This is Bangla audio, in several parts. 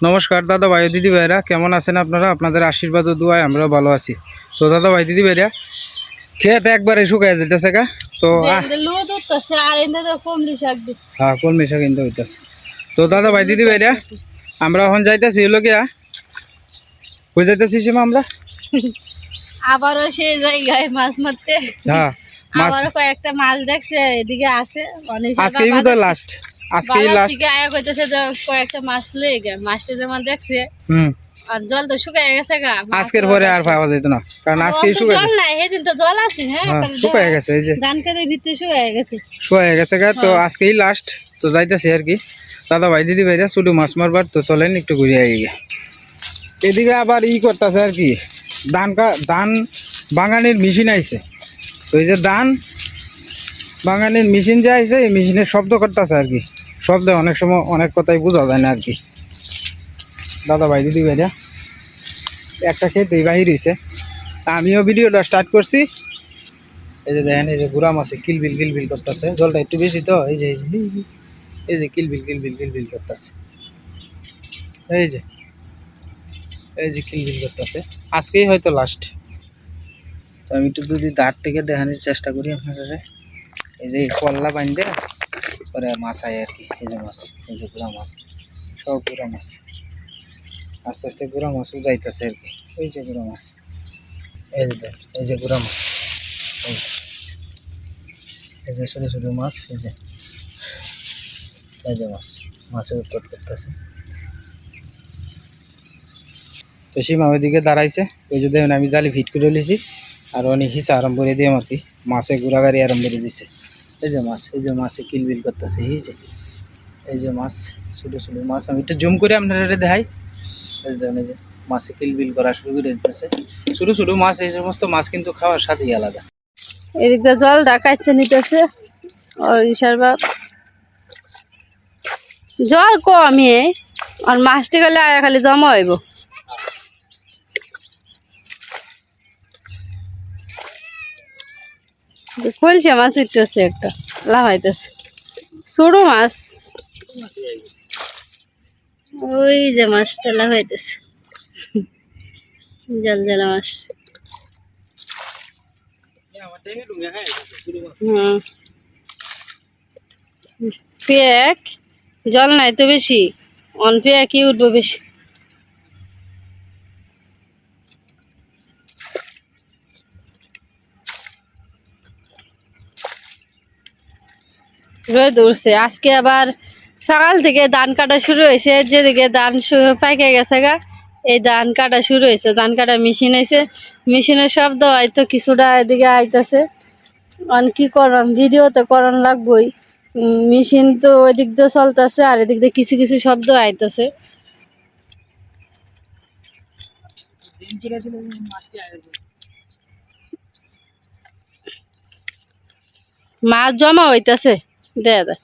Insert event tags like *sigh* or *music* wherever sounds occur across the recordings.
নমস্কার দাদা ভাই দিদি ভাইরা কেমন আছেন আপনারা? আপনাদের আশীর্বাদ ও দোয়ায় আমরাও ভালো আছি। তো দাদা ভাই দিদি ভাইরা খেত একবারে শুকায় যেতেছে কা তো তো শাক হ্যাঁ কোন মিশা কিনতে হইতেছে তো দাদা ভাই দিদি ভাইরা আমরা এখন যাইতেছি হলো গিয়া কই যাইতেছি সীমা আমরা? আবারও সেই জায়গায় মাছ মারতে। হ্যাঁ আবারও কয়েকটা মাছ দেখছে এদিকে আছে। আজকেই বোধহয় লাস্ট আজকেই লাস্ট আয়া কইতেছে যে কয়েকটা মাছ লয়ে গে মাছটা যেমন দেখছে হুম। আর জল তো শুকায় গেছে গা আজকের পরে আর পাওয়া যেত না কারণ শুকায় জল নাই সেদিন তো জল আছে হ্যাঁ হ্যাঁ শুকায় গেছে এই যে। ধান ভিতরে শুকায় গেছে। শুয়ে গেছে গা তো আজকেই লাস্ট তো যাইতেছি আর কি। দাদা ভাই দিদি ভাইরা শুধু মাছ মারবার তো চলেন একটু ঘুরে আই গিয়ে এদিকে আবার ই করতেছে আর কি ধান ধান বাঙালির মেশিন আইছে। তো এই যে ধান বাঙালির মেশিন যে আইছে, এই মেশিনের শব্দ করতেছে আর কি। শব্দে অনেক সময় অনেক কথাই বোঝা যায় না আর কি। দাদা ভাই, দিদি ভাইরা, একটা খেতেই বাহির হয়েছে আমিও ভিডিওটা স্টার্ট করছি। এই যে দেখেন, এই যে গুড়া মাছে কিলবিল কিলবিল করতেছে। জলটা একটু বেশি তো, এই যে এই যে কিলবিল কিলবিল কিলবিল করতেছে। এই যে এই যে কিলবিল করতেছে। আজকেই হয়তো লাস্ট তো আমি একটু যদি দাঁত থেকে দেখানোর চেষ্টা করি আপনারা এই যে কল্লা বান্ধে পরে মাছ আয় আর কি, এই যে মাছ, এই যে গুড়া মাছ, সব গুড়া মাছ আস্তে আস্তে গুড়া মাছও যাইতেছে আর কি, এই যে গুড়া মাছ, এই যে এই যে গুড়া মাছ, এই যে। ছোটো ছোটো মাছ, এই যে এই যে মাছ, মাছের উৎপাদ করতেছে তো সীমা ওইদিকে দাঁড়াইছে ওই যে আমি জালি ফিট করে লিছি আর অনেক হিসা আরম্ভ করে দিয়ে আর কি মাছে ঘোরাঘাড়ি আরম্ভ করে দিছে। এই যে মাছ, এই যে মাছে কিলবিল করতেছে, এই যে এই যে মাছ, ছোটো ছোটো মাছ। আমি একটু জুম করে আপনারা দেখাই। এই যে মাছে কিলবিল করা শুরু করে দিতেছে। ছোটো ছোটো মাছ, এই সমস্ত মাছ কিন্তু খাওয়ার স্বাদই আলাদা। এদিক দিয়ে জল ডাকাচ্ছে নিতেছে। আর ইশার বাপ। জল কমে আর মাছটি গেলে আয়া খালি জমা হইব। খুলছে মাছ উঠতেছে একটা, লাফাইতেছে। ছোটো মাছ। ওই যে মাছটা লাভাইতেছে জল জলা মাছ। পেক জল নাই তো বেশি। অন পেকই উঠবো বেশি? রোদ উঠছে আজকে আবার সকাল থেকে ধান কাটা শুরু হয়েছে, যেদিকে ধান পাইকে গেছে গা, এই ধান কাটা শুরু হয়েছে। ধান কাটা মেশিন হয়েছে। মেশিনের শব্দ হয়তো কিছুটা এদিকে আইতেছে। অন কি করলাম ভিডিও তো করন লাগবই। মেশিন তো ওই দিক দিয়ে চলতেছে আর এদিক দিয়ে কিছু কিছু শব্দ আইতেছে। মাছ জমা হইতাছে। দে দে।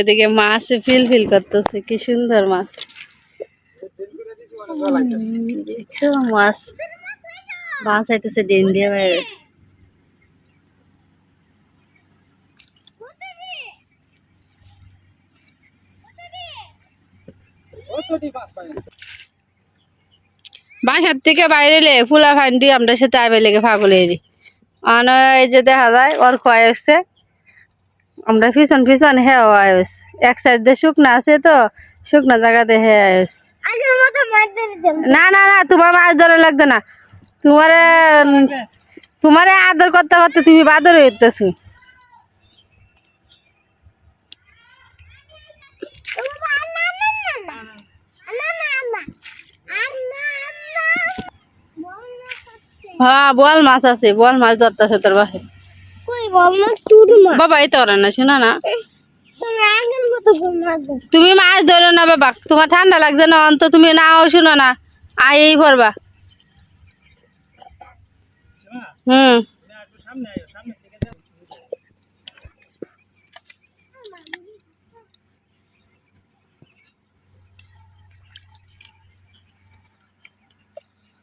এদিকে মাছ ফিল ফিল করতেছে কি সুন্দর মাছ। মাছ। আইতেছে ডিম দিয়ে বাইরে বাসার থেকে বাইরে লে ফুলা ফান্ডি আমরা সাথে আবে লেগে ফাগলে আন এই যে দেখা যায় ওর খোয়াই হচ্ছে আমরা পিছন পিছন হ্যাঁ আয়স এক সাইড দিয়ে শুকনা আছে তো শুকনা জায়গাতে হ্যাঁ আয়স না না না তোমার মাছ ধরা লাগবে না। তোমারে তোমারে আদর করতে করতে তুমি বাদর হইতেছো। হ্যাঁ বল মাছ আছে বল মাছ ধরতেছে তোর বাসে বাবা এই তো না শোনা না। তুমি মাছ ধরো না বাবা। তোমার ঠান্ডা লাগছে না অন্ত তুমি নাও শুনো না। আয় এই ভরবা। হুম।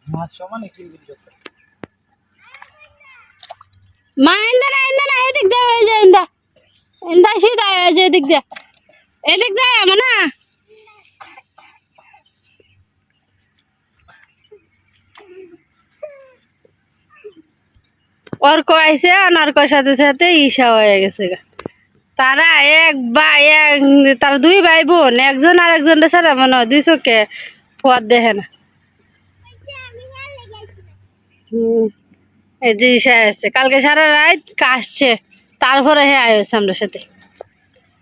মাছ সমানে কিলবিল করতেছে মা ইন্দা না ইন্দা না এদিক দিয়ে হয়ে যায় ইন্দা। ইন্দা সিধা হয়ে যায় এদিক দিয়ে। এদিক দিয়ে আমার না? অর্ক আইসে অনার্কর সাথে সাথে ঈশা হয়ে গেছে গা। তারা এক ভাই এক তারা দুই ভাই বোন একজন আর একজন ছাড়া মনে হয় দুই চোখে পথ দেখে না। হুম, যে আসছে। কালকে সারা রাত কাশছে। তারপরে হে আয়স আমরা সাথে।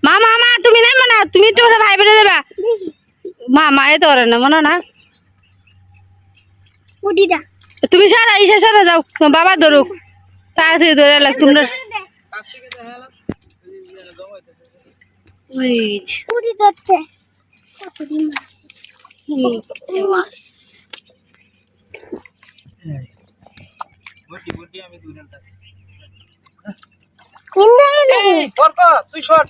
মা মা মা তুমি নাই মনে তুমি একটু ওটা ভাই বেড়ে দেবা। মা মায়ে তো ওরে না মনে না? তুমি সারা ঈশা সারা যাও। বাবা ধরুক। তাড়াতাড়ি ধরে এলাক তোমরা মাছ। বটি বটি আমি দুই আনতাছি বরক তুই শট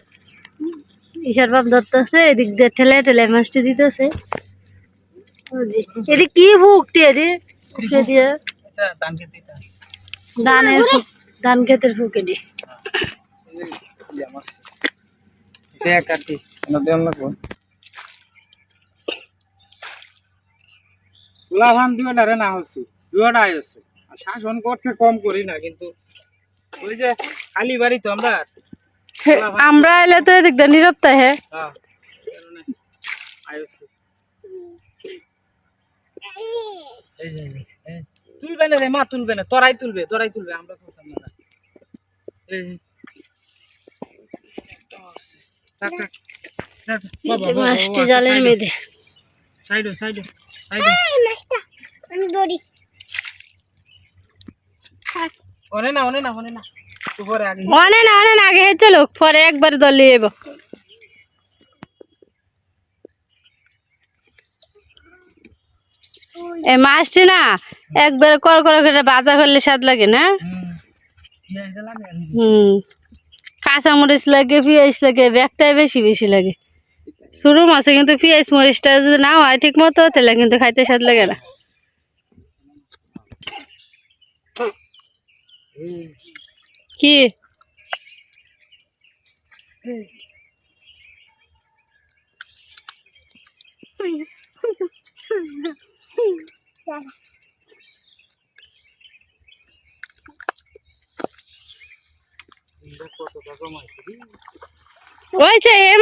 ঈশার বাপ ধরতেছে এদিক দিয়ে ঠেলে ঠেলে মাছটি দিতেছে। জি। কি ভুকটি এদি ফুকে দিয়ে। এটা এটা। ধানের ধান ক্ষেতের ফুকে এটা। না দেন না গুলা ভান দুইটা রে না হচ্ছে দুইটা আই হচ্ছে। আর শাসন করতে কম করি না কিন্তু ওই যে খালি বাড়ি তো আমরা। আমরা এলে তো এদিক দিয়ে নিরবতা হে? হ্যাঁ। তুলবে না রে মা তুলবে না তোরাই তুলবে তোরাই তুলবে আমরা তুলতাম না। মাছটি জালের সাইডে, সাইডে সাইডে সাইডে। মাছটা আমি ধরি। ওনে না ওনে না ওনে না। উপরে আগে অনে না অনে না আগে হে চলো পরে একবার দলে এব এই মাছটি না একবার কর করে করে বাজা ফেললে স্বাদ লাগে না? হুম। জ্বালা না হুম। কাঁচা মরিচ লাগে পেঁয়াজ লাগে ব্যাগটাই বেশি বেশি লাগে। শুরু মাছে কিন্তু পেঁয়াজ মরিচটা যদি না হয় ঠিক মতো তাহলে কিন্তু খাইতে স্বাদ লাগে না। কি?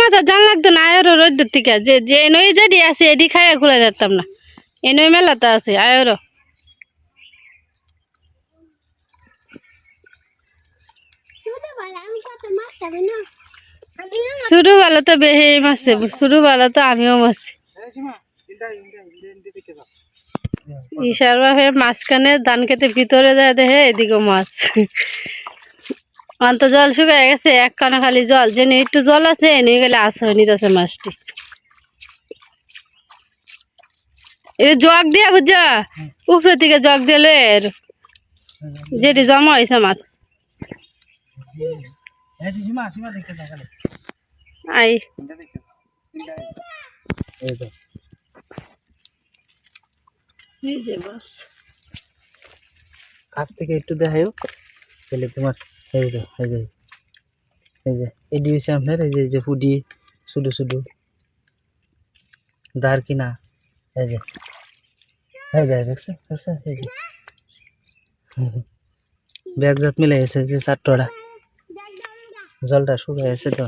মাথা জান লাগতো না রোদ্দুর থেকে। যে যে নই যেটি আছে এটি খাইয়া খুলে যেতাম না। এ নই মেলাতে আছে, আয়রো শুনে বলে আমি সাথে মাছ খাবে না আমি না শুরু বেলা তো বেহে মারছে শুরু বেলা তো আমিও দিকে যাও ঈশার বাপে মাঝখানে ধান খেতে ভিতরে যায় দেখে এদিকে মাছ। অন্ত জল শুকায় গেছে, এক কানা খালি জল। যে একটু জল আছে, এনে গেলে আশ্রয় নিতেছে মাছটি। এই জগ দিয়া বুঝা? উপরে থেকে জগ দিলে যেটি জমা হয়েছে মাছ। আই। এই যে কাছ থেকে একটু দেখাইও। তাহলে তোমার এই যে এই যে এই যে এডি হচ্ছে আপনার এই যে যে ফুডি শুধু শুধু। দার কিনা এই যে। এই যে দেখছ? দেখছ? এই যে। ব্যাগ জাত মিলে গেছে যে চারটোটা জলটা শুকিয়ে গেছে তো।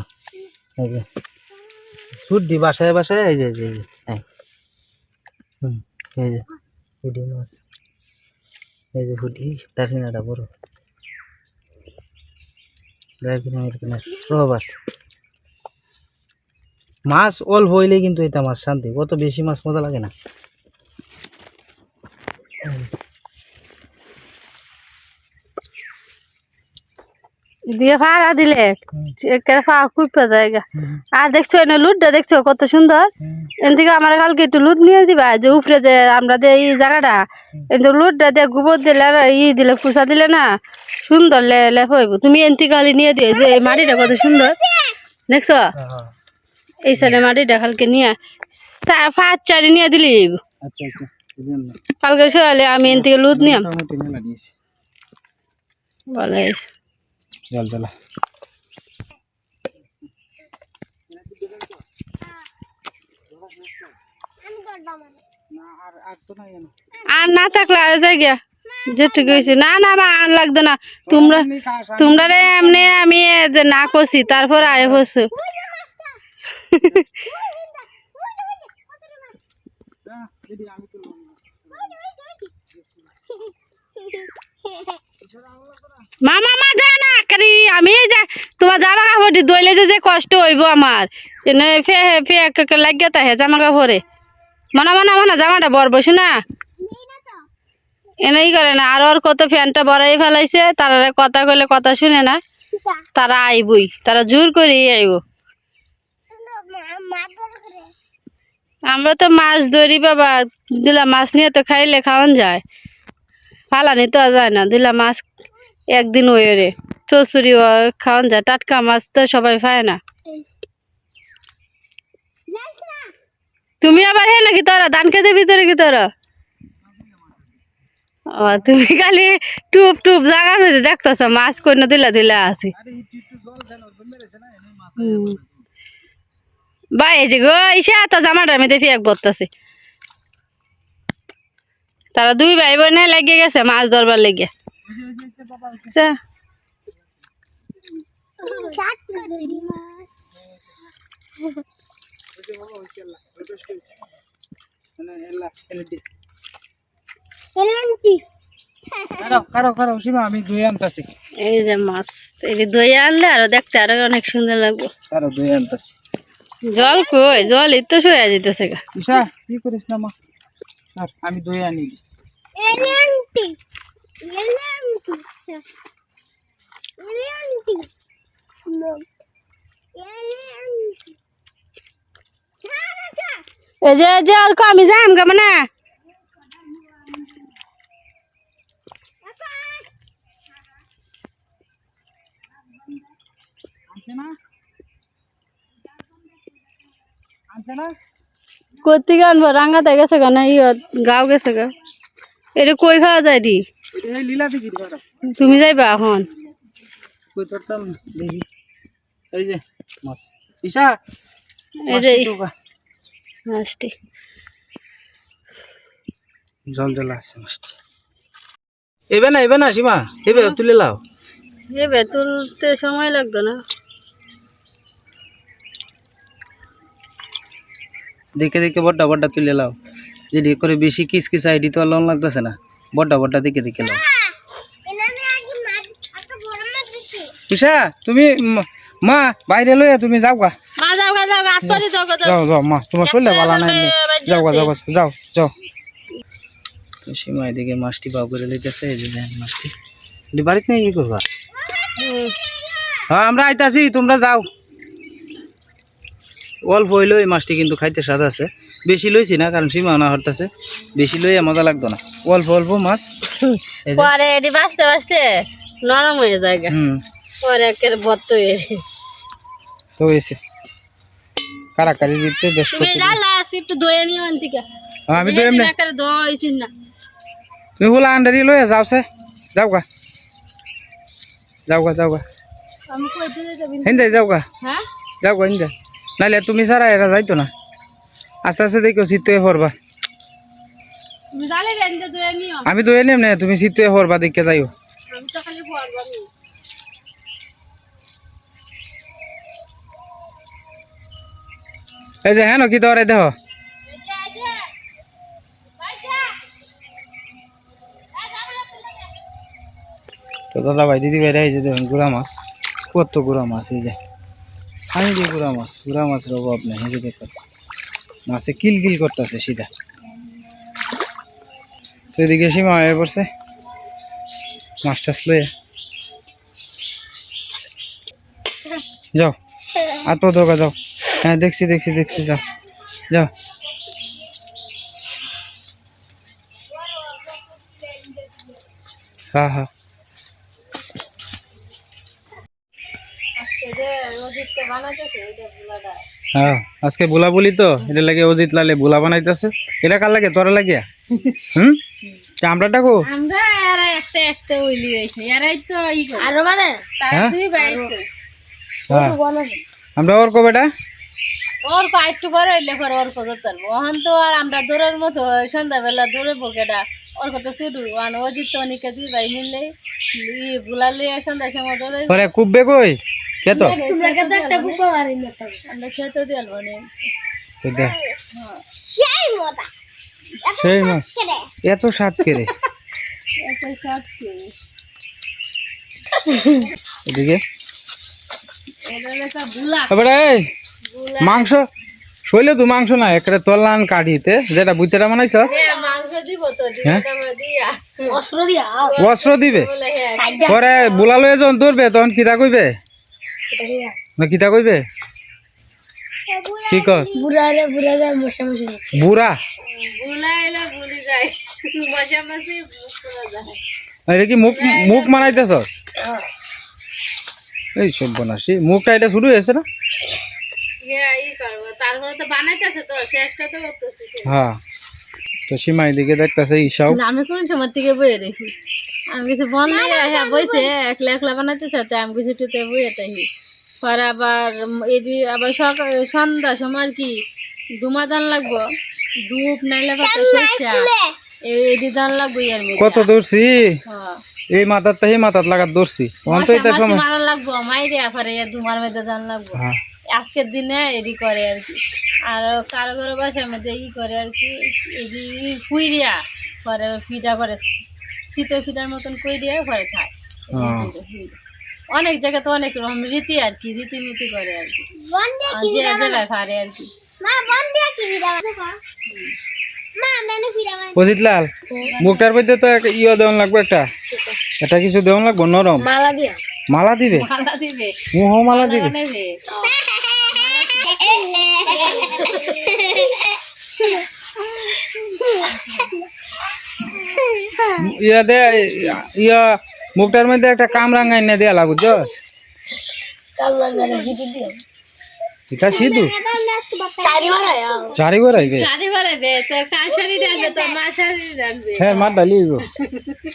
এই যে। ফুডি বাসায় বাসায় এই যে এই যে এই যে ফুডি মাছ। এই যে হুডি তার কিনাটা বড়। প্রভাব আছে। মাছ অল্প হইলে কিন্তু এটা মাছ শান্তি। কত বেশি মাছ মজা লাগে না। দিয়ে ভাড়া দিলে। একেবারে পা খুঁজতে আর দেখছ এনে লুটটা দেখছ কত সুন্দর। এন থেকে আমার কালকে একটু লুট নিয়ে দিবা যে উপরে যে আমরা যে এই জায়গাটা কিন্তু লুটটা দিয়ে গোবর দিলে আর ই দিলে কুচা দিলে না সুন্দর লে লেপ হইব। তুমি এন থেকে নিয়ে দিও যে এই মাটিটা কত সুন্দর। দেখছ? এই সাইডে মাটিটা কালকে নিয়ে চা- পাঁচ চারি নিয়ে দিলি আচ্ছা আচ্ছা কালকে সকালে আমি এন থেকে লুট দিয়েছি ভালো হয়েছে জল জ্বালা আমি করব আমার না আর আর তো নাই জানো আর না থাকলে আর যাই গিয়া যেটুকু হয়েছে না না মা আর লাগতো না তোমরা তোমরা রে এমনি আমি এ যে না করছি তারপর আয় হচ্ছে ওই যে মাছটা ওই যে ওই যে ওই যে কতটা মাছ দিদি আমি মামা মা যা না করি। আমি যা তোমার জামা কাপড় দইলে যে কষ্ট হইব আমার। ফে ফে লাগিয়ে তাহে জামা কাপড়ে মনে মনে মনে জামাটা বর বসে না? নেই না তো এনেই করে না। আর ওর কত ফ্যানটা বড়াই ফেলাইছে তারা কথা কইলে কথা শুনে না। তারা আইবই। তারা জোর করে আইব। আমরা তো মাছ ধরি বাবা। দিলা মাছ নিয়ে তো খাইলে খাওয়ান যায়। ফালানি তো যায় না। দিলা মাছ একদিন ওই রে চচুরি খাওয়ান যায়। টাটকা মাছ তো সবাই পায় না। তুমি আবার হে নাকি তোরা? ধান খেতে ভিতরে কি তোরা? ও তুমি খালি টুপ টুপ জাগার মধ্যে দেখতেছ মাছ কোন দিলা দিলা আছে। না বা এই যে গো ইসে তো জামাটার মধ্যে ফিয়াক বসতেছে তারা দুই ভাই বোনে লেগে গেছে মাছ ধরবার লেগে। আমি আনতাছি। এই যে মাছ এই যে দই আনলে আরও দেখতে আরও অনেক সুন্দর লাগবে। আনতাছি। জল কই? জল এই তো শুয়ে যেতেছে গা। কি করিস না মা? আমি আনি। এই যে যে আর কো আমি যাম গা মানে। করতে আনব? রাঙ্গাতে গেছে গা না ইয় গাও গেছে গা। এটা কই খাওয়া যায় দিবা তুমি যাইবা এখন? এই যে মাছ। ঈশা এই যে মাছটি জল জল আছে মাছটি। এবে না এবে না সীমা। এবে তুলে লাও। এবে তুলতে সময় লাগবে না দেখে দেখে বড্ডা বড্ডা তুলে লাও যদি করে বেশি কিস কিস আইডি তো লোন লাগতেছে না। বড্ডা বড্ডা দিছি ঈশা তুমি ম- বাইরে লইয়া তুমি যাও গা। যাও যাও মা তোমার শরীরে ভালো নাই যাও গা। যাও যাও যাও। তো সীমা এদিকে মাছটি বাউ করে লইতেছে এই যে দেখেন মাছটি। এটি বাড়িতে নিয়ে কি করবা? হ্যাঁ আমরা আইতাছি তোমরা যাও। অল্প হইল এই মাছটি কিন্তু খাইতে স্বাদ আছে। বেশি লইছি না কারণ সীমা না হরতাছে বেশি লইয়া মজা লাগতো না। অল্প অল্প মাছ। পরে এটি বাঁচতে বাঁচতে নরম হয়ে যায় পরে একের বত্ত হয়ে। তো হয়েছে। কারাকারির ভিতরে বেশ তুমি জানলা একটু দই নিও আনতিকা হ্যাঁ, আমি তো এমনি একটা দই হইছিস না। তুমি বলা আন্ডারি লইয়া যাও সে। যাও গা। যাও গা যাও গা। আমি কই দিতে যাবি? হিন্দে যাও গা। হ্যাঁ? যাও গা হিন্দে। নাইলে তুমি সারা এরা যাইতো না। আস্তে আস্তে দেখো, শীতে পড়বা। দই নিও আমি তো এনে না, তুমি শীতে পড়বা, দেখে যাইও। এই যে হ্যাঁ কি দরে দেহ দাদা ভাই, দিদি ভাইরা, এই যে দেখুন, গুড়া মাছ। কত গুড়া মাছ, এই যে। আমি গুড়া মাছ, গুড়া মাছের অভাব নেই, এই যে দেখুন মাছে কিল কিল করতেছে, সিধা। তো এদিকে সীমা হয়ে পড়ছে, মাছ টাছ যাও আর তো দোকা যাও। হ্যাঁ দেখছি দেখছি দেখছি, যাও যাও। হ্যাঁ হ্যাঁ বানাতেছে হ্যাঁ আজকে বুলা বলি তো? এটা লাগে অজিত লালে বুলা বানাইতেছে। এটা কার লাগে? তোরা লাগিয়া? হুম? আমরা ডাকো? আমরা এরা একটা একটা ওইলি হয়েছে। এরাই তো ই আর মানে তারা হ্যাঁ? দুই ভাই হ্যাঁ। আমরা ওর কো বেটা? ওর পা একটু বড় হইলে পরে ওর তো আর আমরা দৌড়ের মতো সন্ধ্যাবেলা দৌড়ে বকেটা ওর অনেকে দুই ভাই মিললে বুলালে সন্ধ্যার সময় দৌড়ে ওরে কুববে কই কে তো তোমরা কত একটা কুকুর মারি না আমরা খেতে দিয়ে আলবো নে সেই মজা। সেই না কেরে এত স্বাদ কে রে একটা শট এদিকে মাংস। শৈলে তো মাংস না একটা তলান কাঠিতে যেটা বুইতেটা বানাইছস। হ্যাঁ মাংস দিব তো ডিমটা দিয়া। অস্ত্র দিবে? হ্যাঁ পরে বুলা লয়ে যখন ধরবে তখন কিতা কইবে? না কিতা কইবে? কি কস? বুড়া রে বুড়া যায় মশা মশা বুড়া? বুলা এলা ভুলি যায় মুখ করা যায়। এটা কি মুখ মুখ মানাইতেছস? এই সব বনাসি মুখটা এটা শুরু হয়েছে না? হ্যাঁ ই করব তারপরে তো বানাইতেছে তো চেষ্টা তো করতেছি। হ্যাঁ তো সীমা এদিকে দেখতেছে ঈশাও। আমি কোন সময় থেকে বইয়ে রেখি আমি কিছু বললে হ্যাঁ বইছে একলা একলা বানাইতেছে তাই আমি কিছু টুতে বইয়ে তাই পরে আবার আবার সকাল সন্ধ্যা সময় আর কি দুমা দান লাগবো ধূপ নাইলে দান লাগবো ইয়ার কত দৌড়ছি? হ্যাঁ। এই মাথার তাহি মাথার লাগাত দৌড়ছি। তখন তো এটা সময় মারা লাগবো মাইরে দুমার মধ্যে দান লাগবো। হ্যাঁ। আজকের দিনে এডি করে আর কি। আর কারও কারও বাসার মধ্যে ই করে আর কি এডি কুইরিয়া পরে ফিটা করে। শীতের ফিটার মতন কুইরিয়া পরে খায়। হ্যাঁ। অনেক জায়গায় তো অনেক রকম রীতি আর কি রীতিনীতি করে আর কি। যে পারে আর কি। দিয়া অজিত লাল মুখটার মধ্যে তো একটা ইয়ে দেওয়ান লাগবে একটা। এটা কিছু দেওয়ান লাগবো নরম। মালা দিয়া। মালা দিবে? মালা দিবে। মুহ মালা দিবে? নেবে *laughs* *laughs* *laughs* ইয়া দে ইয়া মুখটার মধ্যে একটা কামরাঙ্গাই না দেয়া লাগু জস। এটা সিধু চারি বার শাড়ি হ্যাঁ মার ডালি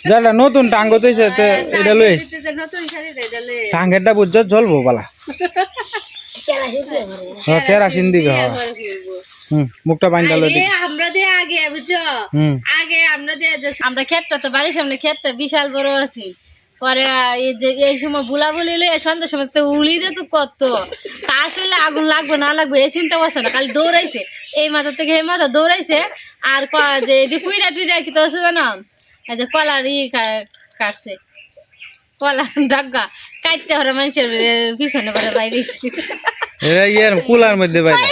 যারা নতুন টাঙ্গ তো এটা লই টাঙ্গেরটা বুঝছ জ্বলবো বালা হ্যাঁ কেরাসিন দিবে হ্যাঁ। মুখটা বাইন্দা লই আমরা দিয়ে আগে বুঝছ? আগে আমরা যে- আমরা ক্ষেতটা তো বাড়ির সামনে ক্ষেতটা বিশাল বড় আছি। পরে এই যে এই সময় বুলা বুলি লই সন্ধ্যার সময় তো উলি দে তো কত। তা আসলে আগুন লাগবে না লাগবে এই চিন্তা করছে না। খালি দৌড়াইছে। এই মাথা থেকে এই মাথা দৌড়াইছে। আর যে এটি কুইরা টুইরা কি তো আছে জানো? এই যে কলার ই কাটছে। কলা ডাগা কাটতে হরে মানুষের পিছনে পরে বাইরে এরা ইয়ের কুলার মধ্যে বাইন্দা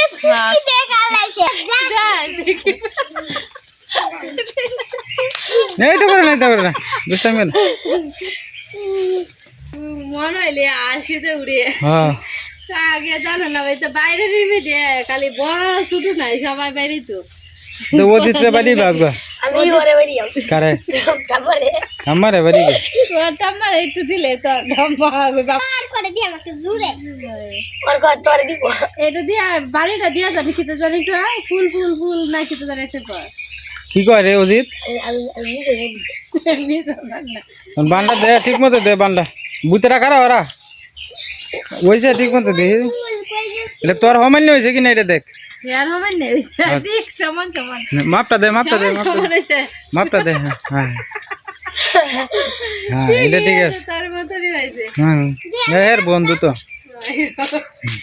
এই তো করে না এই তো করে। না বুঝতাম না। মনে হইলে আসিতে উড়ে। হ্যাঁ। আগে জানো না ভাই তো বাইরে নেমে দিয়ে খালি বড় ছুটু নাই সবাই বাইরে তো। তো ও চিত্রে বাড়ি বাগবা আমি ওরে বাড়ি যাও কারে? তারপরে আমারে বাড়ি গে আমার একটু দিলে তো ধম্মা হবে বাবা। আর করে দি আমাকে জুরে ওর কর তোর দিব। এটা দিয়ে বাড়িটা দিয়ে যাবি খেতে জানি তো ফুল ফুল ফুল না খেতে জানি সে কর কি কয় রে অজিত। বান্ডা দে ঠিক মতো দে বান্ডা। বুতেরা কারা ওরা। ওইছে ঠিক মতো দে। এটা তোর সমান্য হয়েছে কি না এটা দেখ। ঠিক সমান সমান। মাপটা দে মাপটা দে মাপটা দে। হ্যাঁ হ্যাঁ। হ্যাঁ এটা ঠিক আছে তার মতনই হয়েছে। হুম এর বন্ধু তো।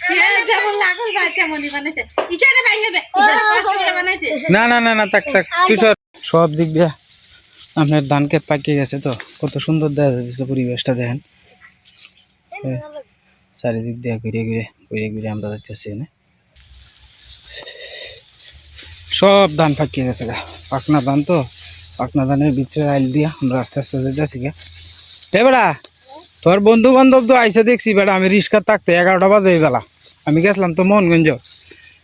হ্যাঁ, হবে না না না না তাক তাক তুই সব দিক দিয়ে আপনার ধান ক্ষেত পাকিয়ে গেছে তো কত সুন্দর দেখা যাচ্ছে পরিবেশটা দেখেন। চারিদিক দিয়ে ঘুরে ঘুরে ঘুরে ঘুরে আমরা যাচ্ছি এনে সব ধান পাকিয়ে গেছে গা। পাকনা ধান তো, পাকনা ধানের ভিতরে আইল দিয়া আমরা আস্তে আস্তে যাইতেছি গা। এ বেড়া, তোর বন্ধু বান্ধব তো আইসে দেখছি বেড়া, আমি রিক্সা থাকতে এগারোটা বাজে এই বেলা। আমি গেছিলাম তো মোহনগঞ্জ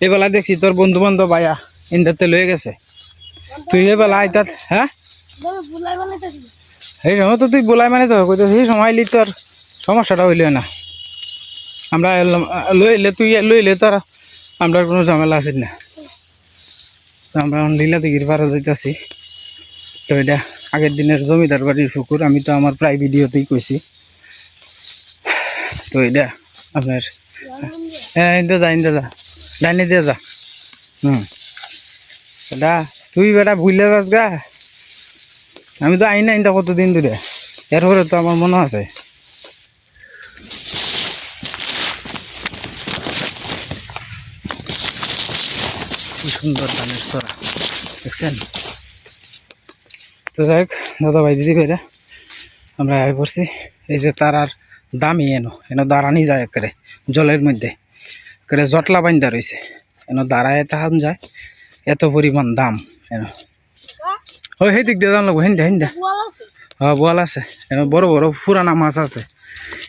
এই বেলা দেখছি তোর বন্ধু বান্ধব আয়া ইন্দাতে লয়ে গেছে। তুই এ বেলা আইতাত হ্যাঁ? এই সময় তো তুই বোলাই মানে তো কইতে সেই সময় আইলি তোর সমস্যাটা হইলে না। আমরা লইলে তুই লইলে তোর আমরা কোনো ঝামেলা আছে না। তো আমরা এখন লীলা দিঘির পাড়ে যাইতেছি। তো এটা আগের দিনের জমিদার বাড়ির পুকুর, আমি তো আমার প্রায় ভিডিওতেই কইছি। তো এটা আপনার হ্যাঁ ইন্দা যা ইন্দা যা ডাইনে দিয়ে যা। হুম। এটা তুই বেটা ভুলে যাস গা। আমি তো আই না ইন্দা কতদিন ধরে। এরপরে তো আমার মনে আছে। সুন্দর ধানের চড়া দেখছেন? তো যাই হোক দাদা ভাই দিদি ভাইরা আমরা আয় পড়ছি। এই যে তারার দামই এনো এনো দাঁড়ানি যায় একেবারে জলের মধ্যে। একেবারে জটলা বান্ধা রয়েছে এনো দাঁড়ায় তাহান যায়, এত পরিমাণ দাম এনো। ওই সেই দিক দিয়ে জানলো হিন্দা হিন্দা। হ্যাঁ বল আছে। এনে বড় বড়, পুরানা মাছ আছে।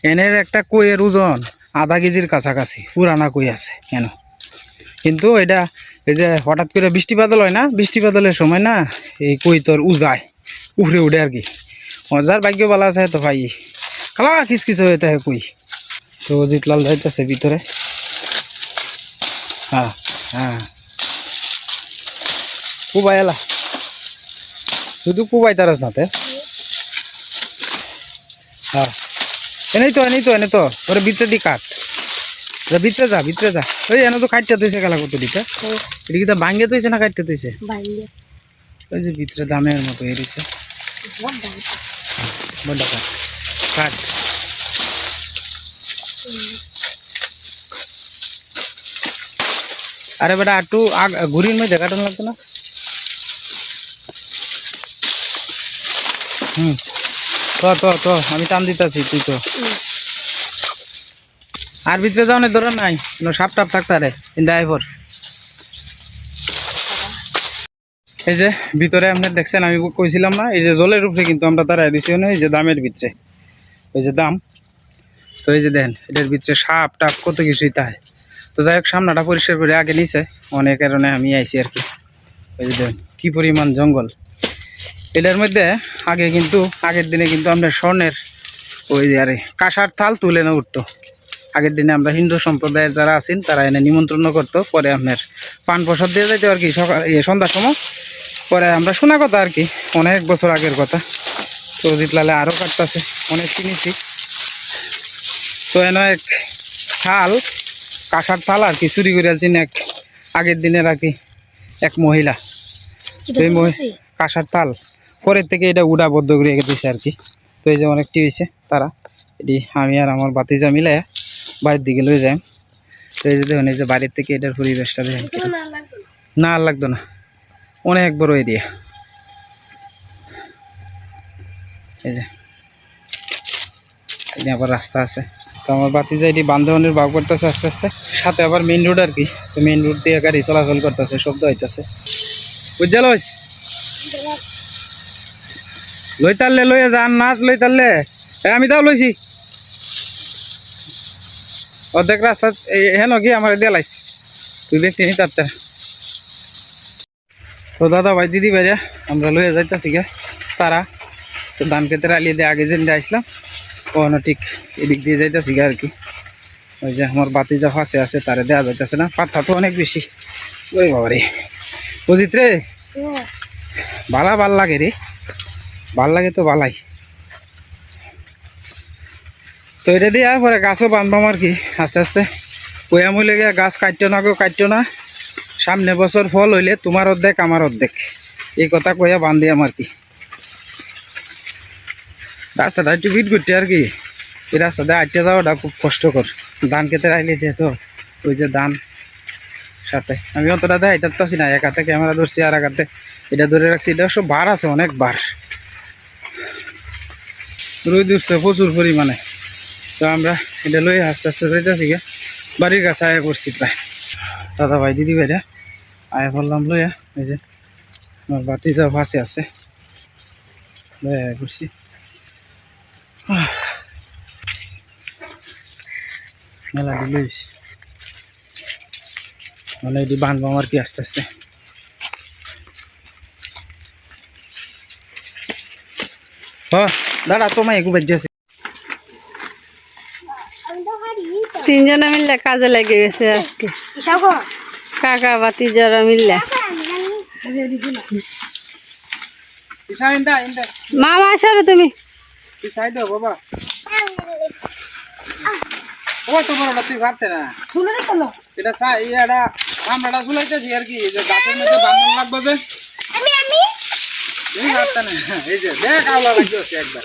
এনের একটা কইয়ের ওজন আধা কেজির কাছাকাছি, পুরানা কই আছে এনো। কিন্তু এটা এই যে হঠাৎ করে বৃষ্টি বাদল হয় না? বৃষ্টি বাদলের সময় না এই কই তোর উজায়, উফরে উঠে আর কি। মজার ভাগ্য বলা আছে তো ভাই, খালা খিসখিস হয়ে থাকে কই। তো জিতলাল যাইতেছে ভিতরে। হ্যাঁ হ্যাঁ। কুবাই শুধু কুবাই তারস নাতে হ্যাঁ। এনেই তো এনেই তো এনে তো। ওরে ভিতরে দি কাট। যা ভিতরে যা ভিতরে যা। ওই এনে তো কাটতে তুইছে খেলা কত দিতে এদিকে তো ভাঙ্গে তুইছে না কাটতে তুইছে ওই যে ভিতরে দামের মতো এরিছে বড় কাট কাট। আরে বেটা একটু আগ ঘুরির মধ্যে কাটানো লাগতো না? হুম। তো তো তো আমি টান দিতেছি তুই তো। আর ভিতরে যাও না ধরে নাই। কোনো সাপ টাপ থাকতে আরে কিন্তু আইভর এই যে ভিতরে আপনি দেখছেন, আমি কইছিলাম না, এই যে জলের উপরে কিন্তু আমরা তারা দিছি না এই যে দামের ভিতরে। ওই যে দাম। তো এই যে দেন এটার ভিতরে সাপ টাপ কত কিছুই তাই। তো যাই হোক, সামনাটা পরিষ্কার করে আগে নিছে, অনেক কারণে আমি আইছি আর কি। ওই যে দেন কি পরিমাণ জঙ্গল। এটার মধ্যে আগে কিন্তু, আগের দিনে কিন্তু আমরা স্বর্ণের ওই যে আরে কাঁসার থাল তুলে না উঠতো। আগের দিনে আমরা হিন্দু সম্প্রদায়ের যারা আছেন তারা এনে নিমন্ত্রণ করতো। পরে আপনার পান প্রসাদ দিয়ে যাইতো আর কি সকাল সন্ধ্যার সময়। পরে আমরা শোনা কথা আর কি অনেক বছর আগের কথা। তো জিতলালে আরও কাটতেছে অনেক কিনেছি। তো এনে এক থাল কাঁসার থাল আর কি চুরি করে আছেন এক আগের দিনের আর কি এক মহিলা। তো এই কাঁসার থাল। পরের থেকে এটা উড়া বদ্ধ করে রেখে দিয়েছে আর কি। তো এই যে অনেকটি হয়েছে তারা। এটি আমি আর আমার বাতিজা মিলে বাড়ির দিকে লয়ে যাই তো এই যে দেখুন, এই যে বাড়ির থেকে এটার পরিবেশটা দেখেন। না আর লাগতো না। অনেক বড় এরিয়া। এই যে। যে আবার রাস্তা আছে। তো আমার বাতিজা এটি বান্ধবনের বাগ করতেছে আস্তে আস্তে। সাথে আবার মেইন রোড আর কি। তো মেইন রোড দিয়ে গাড়ি চলাচল করতেছে, শব্দ হইতেছে। বুঝা লইস? লই তারলে লইয়া যান, না লই তারলে আমি তাও লইছি। অর্ধেক রাস্তা হেন কি আমার দিয়ে লাইস তুই ব্যক্তি নি তার তো দাদা ভাই দিদি ভাইরা আমরা লইয়া যাইতেছি গে তারা। তো ধান খেতে আলিয়ে দিয়ে আগে যেন আসলাম ওখানে ঠিক এদিক দিয়ে যাইতেছি গে আর কি। ওই যে আমার বাতি যা ফাঁসে আছে তারে দেওয়া যাইতেছে না পাত্তা তো অনেক বেশি। ওই বাবারে। বুঝিত রে? ভালা ভালো লাগে রে। ভালো লাগে তো ভালাই তো এটা দিয়ে পরে গাছও বানবাম আর কি, আস্তে আস্তে। কয়া মইলে গিয়ে গাছ কাটতো না কেউ কাটতো না। সামনে বছর ফল হইলে তোমার অর্ধেক, আমার অর্ধেক। এই কথা কয়া বান্ধি আমার কি। রাস্তাটা একটু বিট করতে আর কি। এই রাস্তাতে আটতে যাওয়াটা খুব কষ্টকর। ধান খেতে আইলে যেহেতু, ওই যে ধান সাথে। আমি অতটা দেয় এটা তো না, এক হাতে ক্যামেরা ধরছি আর এক হাতে এটা ধরে রাখছি। এটা সব বার আছে অনেক বার রোদ উঠছে প্রচুর পরিমাণে। তো আমরা এটা লই আস্তে আস্তে যাইতেছি গে বাড়ির কাছে আয়া করছি প্রায়। দাদা ভাই, দিদি ভাইরা আয়া বললাম লইয়া, এই যে আমার বাতি যা ফাঁসে আছে, লইয়া আয়া করছি। মেলা লইছি মানে এটি বানবো আমার কি আস্তে আস্তে। দাদা, তোমায় একটু বেজে আছে তিনজনে মিললে কাজে লেগে গেছে আজকে। কাকা বাতি জরা মিললে মামা আসো রে তুমি একবার।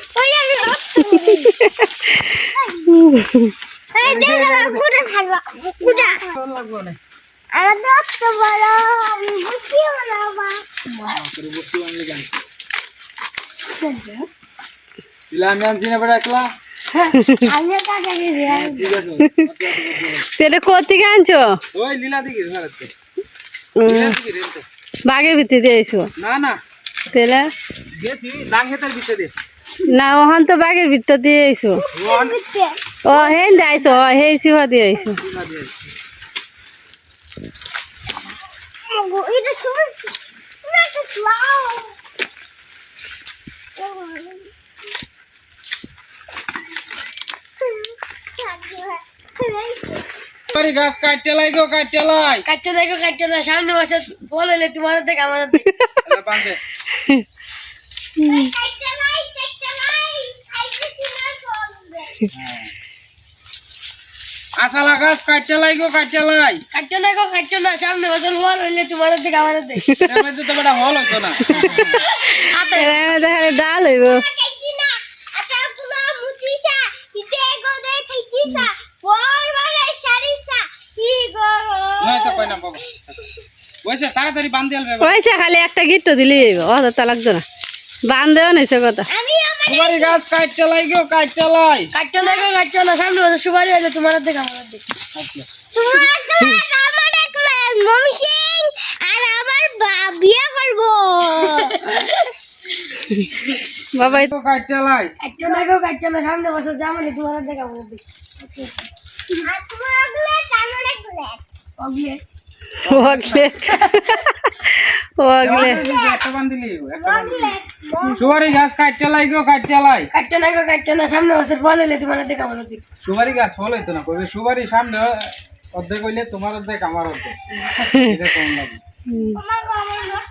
*laughs* সেটা কোথেকে আনছো? বাঘের ভিতরে দিয়েছ না না। তেলে গেছি ডাং হেতার ভিতরে না ওখান তো বাঘের ভিতর দিয়ে আইছো। ওয়ান ও হেন যাইছো ও হে সিভা দিয়ে গাছ কাটতে কাটতে লাই। কাটতে দেখো কাটতে না সামনে বসে বলে তোমার থেকে আমার আসালা গাছ কাটতে লাই গো কাটতে লাই। কাটতে দেখো কাটতে না সামনে বসে বল হইলে তোমার থেকে আমার। এটার মধ্যে তো বেটা হল হইতো না। মধ্যে খালি ডাল হইব। তাড়াতাড়ি বান্ধে পয়সা খালি একটা গিট্ট দিলি অত লাগতো না। বান্ধেও নিছে কথা। তোমারই গাছ কাটতে লাই গো কাটতে লাই। কাটতে দেখো কাটতে না সামনে বসে সুপারি তোমার হাতে। আর আমার বা- বিয়ে করব। বাবা তো কাটতে লাই। কাটতে দেখো কাটতে না সামনে বসে জামালে তোমার হাতে। আর তোমার ওগুলো কামড়ে গুলো অগলে। ওগলে ওগলে। একটা বান্ধিলি একটা সুপারি গাছ কাটতে লাই গো কাটতে লাই। কাটতে দেখো কাটতে না সামনে বসে বল হইলে তোমার আমার হাতে। সুপারি গাছ ফল হইতো না কইবে সুপারি সামনে অর্ধেক হইলে তোমার অর্ধেক আমার অর্ধেক। এটা কম লাগে।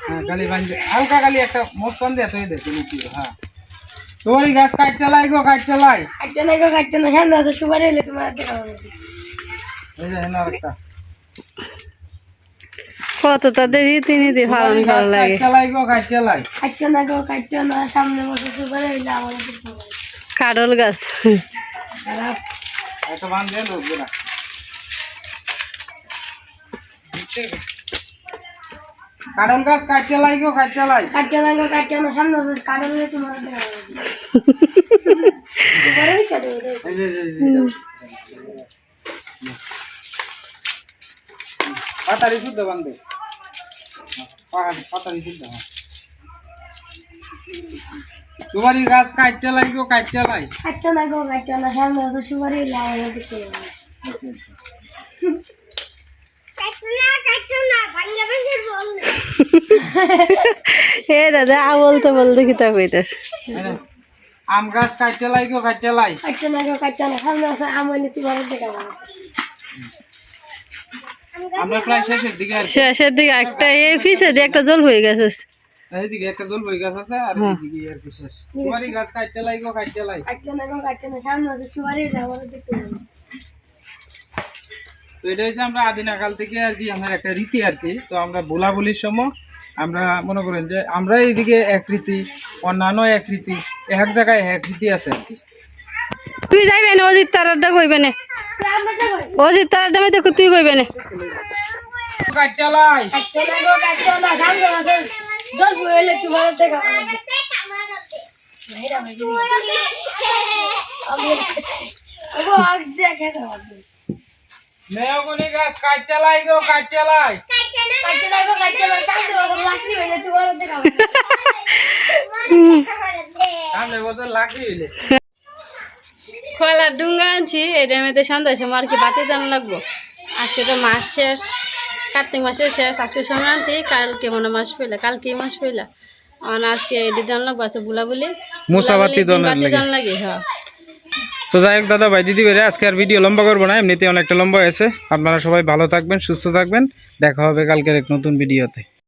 হ্যাঁ হালকা খালি একটা মোস্তান দিয়ে তুই দে তুমি কি হ্যাঁ। সুপারি গাছ কাটতে লাই গো কাটতে লাই। কাটতে দেখো কাটতে না সামনে বসে সুপারি হইলে তোমার এই যে হেনা একটা। কত তাদের রীতিনীতি পালন করা লাগে। কাডল গাছ। কারণ গাছ কাটতে লাই গো কাটতে লাই কাটতে দেখো কাটতে না সামনে বসে কাটল তোমার। পাতারি শুদ্ধ বান্ধে পাতারি শুদ্ধ হ্যাঁ সুপারি গাছ কাটতে লাই কাটতে লাই কাটতে দেখো কাটতে না সামনে বসে সুপারি বল এ দাদা আ বলতে বলতে কিতা কইতাস হ্যাঁ। আম গাছ কাটতে লাই কাটতে লাই কাটতে দেখো কাটতে না সামনে বসে আম হইলে তোমার হাতে আমার প্রায় শেষের দিকে শেষের দিকে একটা এই পিছে একটা জল হয়ে গেছে। এইদিকে একটা জল বই গাছ আছে আর এইদিকে আর কি শেষ। সুপারি গাছ কাটতে কাটতে কাটতে কাটতে না সামনে বসে সুপারি। তো এটা হচ্ছে আমরা আদিনাকাল থেকে আর কি আমাদের একটা রীতি আর কি। তো আমরা বোলা বলির সময় আমরা মনে করেন যে আমরা এইদিকে এক রীতি অন্যান্য এক রীতি এক জায়গায় এক রীতি আছে আর কি। তুই যাইবে না অজিত তারারটা কইবে না। অজিত তারারটা মেতে তুই কইবে না? কাটতে *laughs* খোলার ডুঙ্গা আনছি এই টাইমেতে সন্ধ্যা সময় আর কি বাতি দান লাগবো। আজকে তো মাস শেষ কার্তিক মাসের শেষ আজকে সংক্রান্তি কালকে মনে মাস পইলা কালকে মাস পইলা আর আজকে এডি দান লাগবো আছে বুলা বলি মুসাবাতি বুলাবলি দিন লাগে। হ্যাঁ তো যাই হোক দাদা ভাই দিদি ভাইরা আজকে আর ভিডিও লম্বা করব না এমনিতে অনেকটা লম্বা হয়েছে। আপনারা সবাই ভালো থাকবেন সুস্থ থাকবেন। দেখা হবে কালকের এক নতুন ভিডিওতে